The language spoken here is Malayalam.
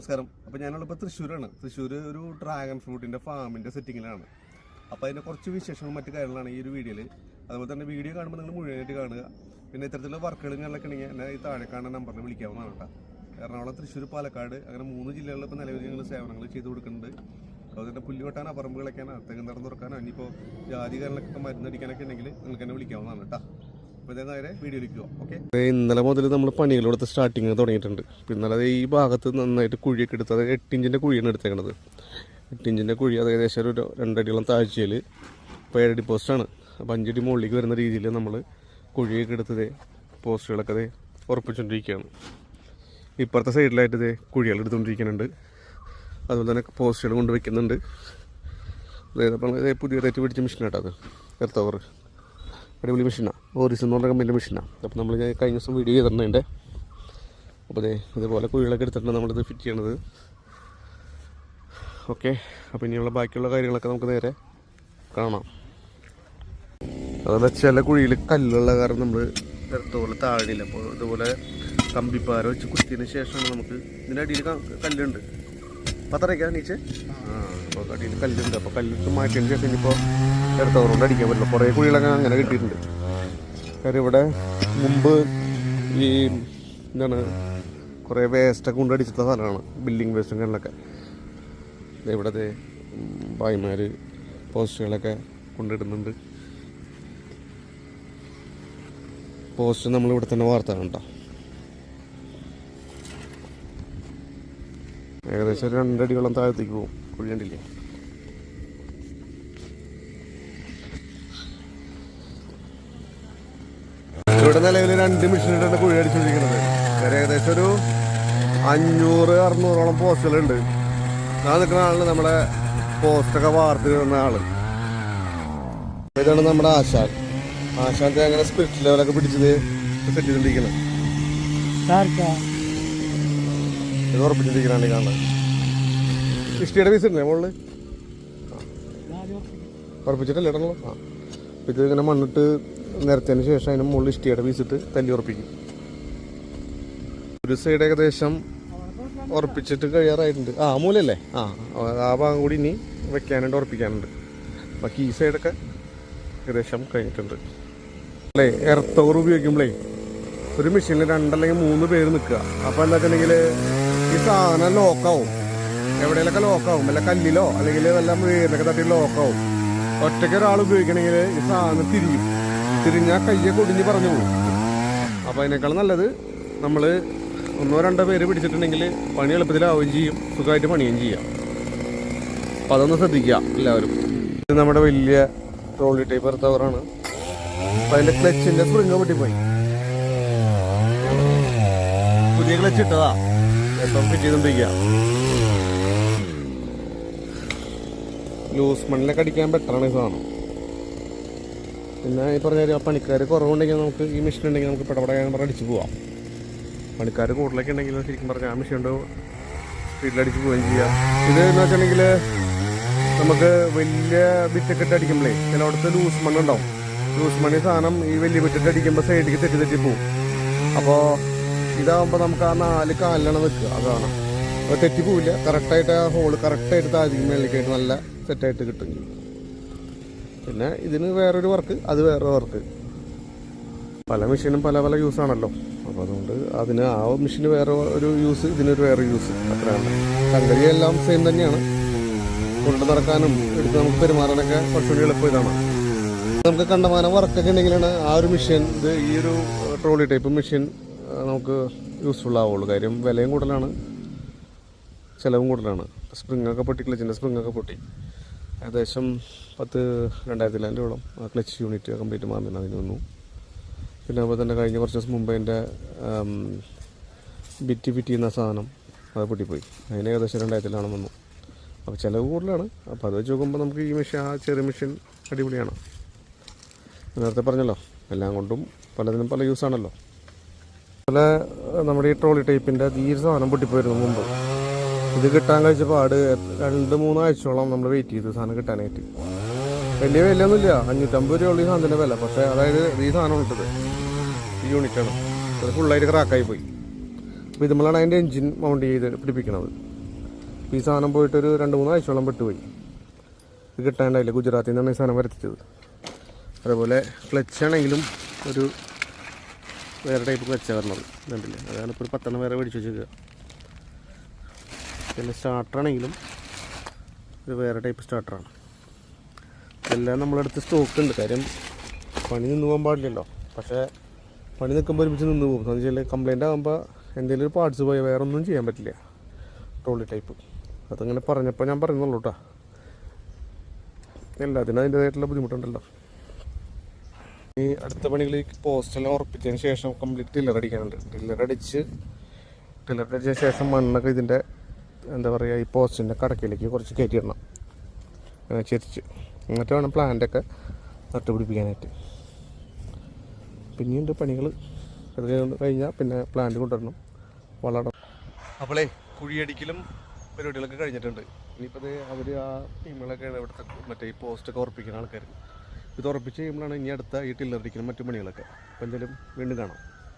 നമസ്കാരം. അപ്പോൾ ഞാനുള്ളപ്പോൾ തൃശ്ശൂരാണ്. തൃശ്ശൂർ ഒരു ഡ്രാഗൺ ഫ്രൂട്ടിന്റെ ഫാമിന്റെ സെറ്റിങ്ങിലാണ് അപ്പോൾ അതിന്റെ കുറച്ച് വിശേഷങ്ങളും മറ്റു കാര്യങ്ങളാണ് ഈ ഒരു വീഡിയോയിൽ അതുപോലെ തന്നെ വീഡിയോ കാണുമ്പോൾ നിങ്ങൾ മുഴുവനായിട്ട് കാണുക. പിന്നെ ഇത്തരത്തിലുള്ള വർക്കുകളും കാര്യങ്ങളൊക്കെ ഉണ്ടെങ്കിൽ എന്നെ ഈ താഴെ കാണുന്ന നമ്പറിൽ വിളിക്കാവുന്നതാണ് കേട്ടോ. എറണാകുളം തൃശ്ശൂർ പാലക്കാട് അങ്ങനെ മൂന്ന് ജില്ലകളിൽ ഇപ്പോൾ നിലവിൽ ഞങ്ങൾ സേവനങ്ങൾ ചെയ്തു കൊടുക്കുന്നുണ്ട്. അതുപോലെ തന്നെ പുല്ല് വെട്ടാനോ പറമ്പ് കളിക്കാനോ തെങ്ങ് നിറം തുറക്കാനോ ഇനിയിപ്പോൾ ജാതി കാര്യങ്ങളൊക്കെ മരുന്നടിക്കാനൊക്കെ ഉണ്ടെങ്കിൽ നിങ്ങൾക്ക് എന്നെ വിളിക്കാവുന്നതാണ് കേട്ടോ. ഇന്നലെ മുതൽ നമ്മൾ പണികളെടുത്ത് സ്റ്റാർട്ടിങ് തുടങ്ങിയിട്ടുണ്ട്. പിന്നെ ഈ ഭാഗത്ത് നന്നായിട്ട് കുഴിയൊക്കെ എടുത്ത് അതായത് എട്ട് ഇഞ്ചിന്റെ കുഴിയാണ് എടുത്തേക്കണത്. എട്ട് ഇഞ്ചിന്റെ കുഴി അത് ഏകദേശം ഒരു രണ്ടടിയോളം താഴ്ചയിൽ ഇപ്പോൾ ഏഴടി പോസ്റ്റാണ് അപ്പോൾ അഞ്ചടി മുകളിലേക്ക് വരുന്ന രീതിയിൽ നമ്മൾ കുഴിയൊക്കെ എടുത്തത് പോസ്റ്റുകളൊക്കെ അത് ഉറപ്പിച്ചുകൊണ്ടിരിക്കുകയാണ് ഇപ്പുറത്തെ സൈഡിലായിട്ട് ഇത് കുഴികൾ എടുത്തുകൊണ്ടിരിക്കുന്നുണ്ട് അതുപോലെ തന്നെ പോസ്റ്റുകൾ കൊണ്ട് വെക്കുന്നുണ്ട്. അതായത് അപ്പോൾ പുതിയതായിട്ട് പിടിച്ച മെഷീനായിട്ടത് അത്. എർത്ത് ഓവർ അടിപൊളി മെഷീനാണ് ഓറിസ് എന്ന് പറഞ്ഞ കമ്പനിയുടെ മെഷീനാണ് അപ്പോൾ നമ്മൾ ഞാൻ കഴിഞ്ഞ ദിവസം വീഡിയോ ചെയ്തിട്ടുണ്ട് അപ്പോൾ അതെ ഇതുപോലെ കുഴികളൊക്കെ എടുത്തിട്ടാണ് നമ്മളിത് ഫിറ്റ് ചെയ്യണത്. ഓക്കെ അപ്പോൾ ഇനിയുള്ള ബാക്കിയുള്ള കാര്യങ്ങളൊക്കെ നമുക്ക് നേരെ കാണാം. അതുപോലെ ചില കുഴിയിൽ കല്ലുള്ള കാരണം നമ്മൾ ഇടത്തോളം താഴെയില്ല. അപ്പോൾ ഇതുപോലെ കമ്പിപ്പാര വെച്ച് കുത്തിയതിന് ശേഷമാണ് നമുക്ക് ഇതിന്റെ അടിയിൽ കല്ലുണ്ട്. പത്തരയ്ക്കാ നീച്ച്? ആ അപ്പോൾ അടിയിൽ കല്ലുണ്ട്. അപ്പോൾ കല്ലിട്ട് മാറ്റിയതിന് ശേഷം ഇനിയിപ്പോൾ ഇടത്തോറുകൊണ്ട് അടിക്കാൻ പറ്റില്ല. കുറേ കുഴികളൊക്കെ അങ്ങനെ കിട്ടിയിട്ടുണ്ട്. കാര്യം ഇവിടെ മുമ്പ് ഈ എന്താണ് കുറേ വേസ്റ്റൊക്കെ കൊണ്ട് അടിച്ചിട്ടുള്ള സ്ഥലമാണ് ബിൽഡിംഗ് വേസ്റ്റും കാര്യങ്ങളൊക്കെ. ദേ ഇവിടെ ദേ ഭായിമാർ പോസ്റ്റുകളൊക്കെ കൊണ്ടിടുന്നുണ്ട്. പോസ്റ്റ് നമ്മൾ ഇവിടെ തന്നെ വാർത്താണ് കേട്ടോ. ഏകദേശം ഒരു രണ്ടടിയോളം താഴത്തേക്ക് പോകും. കുഴിയണ്ടില്ലേ നിലവിൽ രണ്ട് മെഷീനിട്ടാണ് കുഴി അടിച്ചുകൊണ്ടിരിക്കുന്നത് ഏകദേശം ഒരു അഞ്ഞൂറ് അറുന്നൂറോളം പോസ്റ്റുകളുണ്ട് ഞാൻ നിൽക്കുന്ന ആളാണ് നമ്മുടെ പോസ്റ്റൊക്കെ വാർത്ത് തന്ന ആൾ. ഇതാണ് നമ്മുടെ ആശാൻ. ആശാന്റെ അങ്ങനെ സ്പിരിറ്റ് ലെവലൊക്കെ പിടിച്ചത് സെറ്റ് ചെയ്തോണ്ടിരിക്കണം ഇത് ഉറപ്പിച്ചിരിക്കണാണ് കാണാൻ ഇഷ്ടിയുടെ പീസ് ഉണ്ടേ മുകളിൽ ഉറപ്പിച്ചിട്ടല്ലേ ഇടണല്ലോ ആ. ഇത് ഇങ്ങനെ മണ്ണിട്ട് നിരത്തിയതിന് ശേഷം അതിന് മുകളിൽ ഇഷ്ടിയുടെ ഇട്ട് തല്ലി ഉറപ്പിക്കും. ഒരു സൈഡ് ഏകദേശം ഉറപ്പിച്ചിട്ട് കഴിയാറായിട്ടുണ്ട്. ആ മൂലല്ലേ ആ ആ ഭാഗം കൂടി ഇനി വെക്കാനുണ്ട് ഉറപ്പിക്കാനുണ്ട്. ബാക്കി ഈ സൈഡൊക്കെ ഏകദേശം കഴിഞ്ഞിട്ടുണ്ട്. അല്ലേ എർത്തവർ ഉപയോഗിക്കുമ്പോഴേ ഒരു മെഷീനിൽ രണ്ടല്ലെങ്കിൽ മൂന്ന് പേര് നിൽക്കുക. അപ്പോൾ എന്താ വെച്ചിട്ടുണ്ടെങ്കിൽ ഈ സാധനം ലോക്കാവും എവിടെയെങ്കിലൊക്കെ ലോക്കാവും വല്ല കല്ലിലോ അല്ലെങ്കിൽ വല്ല വേരിലൊക്കെ തട്ടി ലോക്കാവും ഒറ്റയ്ക്ക് ഒരാൾ ഉപയോഗിക്കണമെങ്കിൽ ഈ സാധനം തിരിയും. തിരിഞ്ഞാൽ കയ്യെ കൊടിഞ്ഞ് പറഞ്ഞു പോകും അപ്പോൾ അതിനേക്കാൾ നല്ലത് നമ്മൾ ഒന്നോ രണ്ടോ പേര് പിടിച്ചിട്ടുണ്ടെങ്കിൽ പണി എളുപ്പത്തിലാവുകയും ചെയ്യും. സുഖമായിട്ട് പണിയും ചെയ്യാം. അപ്പോൾ അതൊന്ന് ശ്രദ്ധിക്കുക എല്ലാവരും. ഇത് നമ്മുടെ വലിയ ട്രോളി ടൈപ്പ് എർത്തവറാണ് അപ്പോൾ അതിന്റെ ക്ലച്ചിന്റെ സ്പ്രിങ് പൊട്ടിപ്പോയി. പുതിയ ക്ലച്ച് ഇട്ടതാ. എപ്പം ഫിറ്റ് ലൂസ് മണ്ണിലൊക്കെ അടിക്കാൻ ബെറ്ററാണ് ഈ സാധനം. പിന്നെ ഈ പറഞ്ഞ പണിക്കാർ കുറവുണ്ടെങ്കിൽ നമുക്ക് ഈ മെഷീൻ ഉണ്ടെങ്കിൽ നമുക്ക് പെടപെടാൻ പറഞ്ഞ് അടിച്ച് പോവാം. പണിക്കാർ കൂടുതലൊക്കെ ഉണ്ടെങ്കിൽ ശരിക്കും പറഞ്ഞാൽ ആ മെഷീൻ കൊണ്ട് വീട്ടിലടിച്ച് പോവുകയും ചെയ്യാം. ഇത് എന്ന് വെച്ചിട്ടുണ്ടെങ്കിൽ നമുക്ക് വലിയ ബിറ്റൊക്കെ ഇട്ട് അടിക്കുമ്പോഴേ ചിലയിടത്ത് ലൂസ് മണ്ണുണ്ടാവും ലൂസ് മണി സാധനം ഈ വലിയ ബിറ്റിട്ട് അടിക്കുമ്പോൾ സൈഡിലേക്ക് തെറ്റി തെറ്റി പോവും. അപ്പോൾ ഇതാകുമ്പോൾ നമുക്ക് ആ നാല് കാലിലാണ് നിൽക്കുക അതാണ്. അപ്പോൾ തെറ്റി പോവില്ല. കറക്റ്റായിട്ട് ആ ഹോൾ കറക്റ്റായിട്ട് താജിക്ക് മേളിലേക്കായിട്ട് നല്ല സെറ്റായിട്ട് കിട്ടും. പിന്നെ ഇതിന് വേറൊരു വർക്ക് അത് വേറെ വർക്ക്. പല മെഷീനും പല പല യൂസ് ആണല്ലോ. അപ്പോൾ അതുകൊണ്ട് അതിന് ആ മെഷീന് വേറെ ഒരു യൂസ് ഇതിനൊരു വേറെ യൂസ് അത്രയാണ്. സംഗതി എല്ലാം സെയിം തന്നെയാണ്. കൊണ്ടു നടക്കാനും എടുത്ത് നമുക്ക് പെരുമാറാനൊക്കെ കുറച്ചുകൂടി എളുപ്പം ഇതാണ്. നമുക്ക് കണ്ടമാനം വർക്കൊക്കെ ഉണ്ടെങ്കിലാണ് ആ ഒരു മെഷീൻ ഇത് ഈ ഒരു ട്രോളി ടൈപ്പ് മെഷീൻ നമുക്ക് യൂസ്ഫുൾ ആവുള്ളൂ. കാര്യം വിലയും കൂടുതലാണ് ചിലവും കൂടുതലാണ്. സ്പ്രിങ്ങൊക്കെ പൊട്ടി ക്ലച്ചിന്റെ സ്പ്രിങ് ഒക്കെ പൊട്ടി. ഏകദേശം പത്ത് രണ്ടായിരത്തി ലാൻഡോളം ക്ലച്ച് യൂണിറ്റ് കംപ്ലീറ്റ് മാറുന്നുണ്ട് അതിന് വന്നു. പിന്നെ അതുപോലെ തന്നെ കഴിഞ്ഞ കുറച്ച് ദിവസം മുമ്പ് എന്റെ ബിറ്റി ബിറ്റി എന്ന സാധനം അത് പൊട്ടിപ്പോയി. അതിന് ഏകദേശം രണ്ടായിരത്തി ലാണ് വന്നു. അപ്പോൾ ചിലവ് കൂടുതലാണ്. അപ്പോൾ അത് വെച്ച് നോക്കുമ്പോൾ നമുക്ക് ഈ മെഷീൻ ആ ചെറിയ മെഷീൻ അടിപൊളിയാണ്. നേരത്തെ പറഞ്ഞല്ലോ എല്ലാം കൊണ്ടും പലതിനും പല യൂസ് ആണല്ലോ പല നമ്മുടെ ഈ ട്രോളി ടൈപ്പിന്റെ ഈ സാധനം പൊട്ടിപ്പോയിരുന്നു മുമ്പ്. ഇത് കിട്ടാൻ കഴിച്ച പാട് രണ്ട് മൂന്നാഴ്ചയോളം നമ്മൾ വെയിറ്റ് ചെയ്തു സാധനം കിട്ടാനായിട്ട്. വലിയ വിലയൊന്നുമില്ല. അഞ്ഞൂറ്റമ്പത് രൂപയുള്ള ഈ സാധനത്തിന്റെ വില. പക്ഷേ അതായത് ഈ സാധനം ഇട്ടത് ഈ യൂണിറ്റാണ് അത് ഫുള്ളായിട്ട് ക്രാക്കായി പോയി. അപ്പോൾ ഇത് നമ്മളാണ് അതിന്റെ എൻജിൻ മൗണ്ട് ചെയ്ത് പിടിപ്പിക്കണത്. ഈ സാധനം പോയിട്ടൊരു രണ്ട് മൂന്നാഴ്ചയോളം പെട്ടുപോയി. ഇത് കിട്ടാണ്ടായില്ല. ഗുജറാത്തിൽ നിന്നാണ് ഈ സാധനം വരുത്തിച്ചത്. അതേപോലെ ക്ലച്ച് ആണെങ്കിലും ഒരു വേറെ ടൈപ്പ് ക്ലച്ചാണ് വരണത്. കണ്ടില്ലേ? അതാണ് ഇപ്പോൾ ഒരു പത്തെണ്ണം വേറെ മേടിച്ച് വെച്ചേക്കുക പിന്നെ സ്റ്റാർട്ടറാണെങ്കിലും ഒരു വേറെ ടൈപ്പ് സ്റ്റാർട്ടറാണ് എല്ലാം നമ്മളടുത്ത് സ്റ്റോക്ക് ഉണ്ട്. കാര്യം പണി നിന്ന് പോകാൻ പാടില്ലല്ലോ. പക്ഷേ പണി നിൽക്കുമ്പോൾ ഒരുമിച്ച് നിന്ന് പോകും. എന്ന് വെച്ചാൽ കംപ്ലൈന്റ് ആകുമ്പോൾ എന്തെങ്കിലും ഒരു പാർട്സ് പോയാൽ വേറെ ഒന്നും ചെയ്യാൻ പറ്റില്ല. ട്രോളി ടൈപ്പ് അതങ്ങനെ പറഞ്ഞപ്പോൾ ഞാൻ പറയുന്നുള്ളൂ കേട്ടോ എല്ലാത്തിനും അതിന്റേതായിട്ടുള്ള ബുദ്ധിമുട്ടുണ്ടല്ലോ. ഈ അടുത്ത പണികളിലേക്ക് പോസ്റ്റെല്ലാം ഉറപ്പിച്ചതിന് ശേഷം കംപ്ലീറ്റ് ടില്ലർ അടിക്കാനുണ്ട്. ടില്ലർ അടിച്ച് ടില്ലർ അടിച്ചതിന് ശേഷം മണ്ണൊക്കെ ഇതിന്റെ എന്താ പറയുക ഈ പോസ്റ്റിന്റെ കടക്കിലേക്ക് കുറച്ച് കയറ്റിയിടണം. അങ്ങനെ ചെരിച്ച് എന്നിട്ട് വേണം പ്ലാന്റൊക്കെ നട്ടുപിടിപ്പിക്കാനായിട്ട്. പിന്നെയുണ്ട് പണികൾ കഴിഞ്ഞാൽ പിന്നെ പ്ലാന്റ് കൊണ്ടുവരണം. വളരണം അപ്പോളേ കുഴിയടിക്കലും പരിപാടികളൊക്കെ കഴിഞ്ഞിട്ടുണ്ട്. ഇനിയിപ്പോൾ അവർ ആ ടീമുകളൊക്കെയാണ് ഇവിടുത്തെ മറ്റേ ഈ പോസ്റ്റൊക്കെ ഉറപ്പിക്കുന്ന ആൾക്കാർ ഇത് ഉറപ്പിച്ച് കഴിയുമ്പോഴാണ് ഇനി അടുത്ത ഈ ടില്ലർ അടിക്കലും മറ്റു പണികളൊക്കെ. അപ്പോൾ എന്തെങ്കിലും വീണ്ടും കാണാം.